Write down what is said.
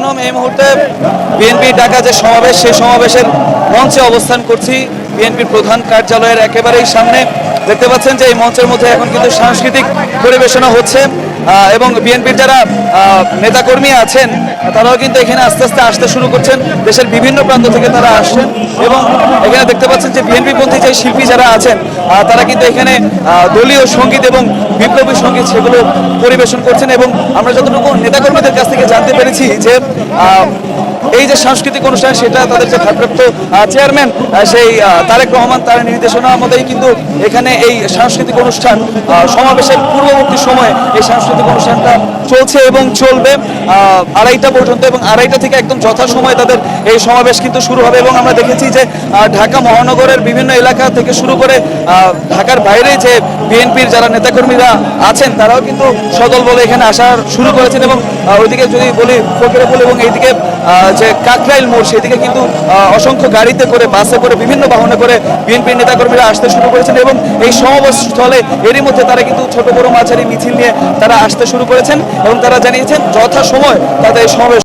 এখনও এই মুহূর্তে বিএনপি ডাকা যে সমাবেশ, সেই সমাবেশের মঞ্চে অবস্থান করছি। বিএনপির প্রধান কার্যালয়ের একেবারেই সামনে। দেখতে পাচ্ছেন যে এই মঞ্চের মধ্যে এখন কিন্তু সাংস্কৃতিক পরিবেশনা হচ্ছে। এবং বিএনপির যারা নেতাকর্মী আছেন, তারাও কিন্তু এখানে আস্তে আস্তে আসতে শুরু করছেন। দেশের বিভিন্ন প্রান্ত থেকে তারা আসছেন এবং এখানে দেখতে পাচ্ছেন যে বিএনপি পন্থী যে শিল্পী যারা আছেন তারা কিন্তু এখানে দলীয় সংগীত এবং বিপ্লবী সংগীত সেগুলো পরিবেশন করছেন এবং আমরা যতটুকু নেতাকর্মীদের কাছ থেকে জানতে পেরেছি যে এই যে সাংস্কৃতিক অনুষ্ঠান, সেটা তাদের যে ভারপ্রাপ্ত চেয়ারম্যান সেই তারেক রহমান, তার নির্দেশনা মতোই কিন্তু এখানে এই সাংস্কৃতিক অনুষ্ঠান সমাবেশের পূর্ববর্তী সময়ে এই সাংস্কৃতিক অনুষ্ঠানটা চলছে এবং চলবে আড়াইটা পর্যন্ত এবং আড়াইটা থেকে একদম যথাসময়ে তাদের এই সমাবেশ কিন্তু শুরু হবে এবং আমরা দেখেছি যে ঢাকা মহানগরের বিভিন্ন এলাকা থেকে শুরু করে ঢাকার বাইরে যে বিএনপির যারা নেতাকর্মীরা আছেন, তারাও কিন্তু সদল বলে এখানে আসার শুরু করেছেন এবং ওইদিকে যদি বলি ফকিরাপুল এবং এইদিকে যে কাকরাইল মোড়, সেদিকে কিন্তু অসংখ্য গাড়িতে করে, বাসে করে, বিভিন্ন বাহনে করে বিএনপির নেতাকর্মীরা আসতে শুরু করেছেন এবং এই সমাবেশ স্থলে এরই মধ্যে তারা কিন্তু ছোট বড় মাঝারি মিছিল নিয়ে তারা আসতে শুরু করেছেন এবং তারা জানিয়েছেন যথা সময় তাদের এই সমাবেশ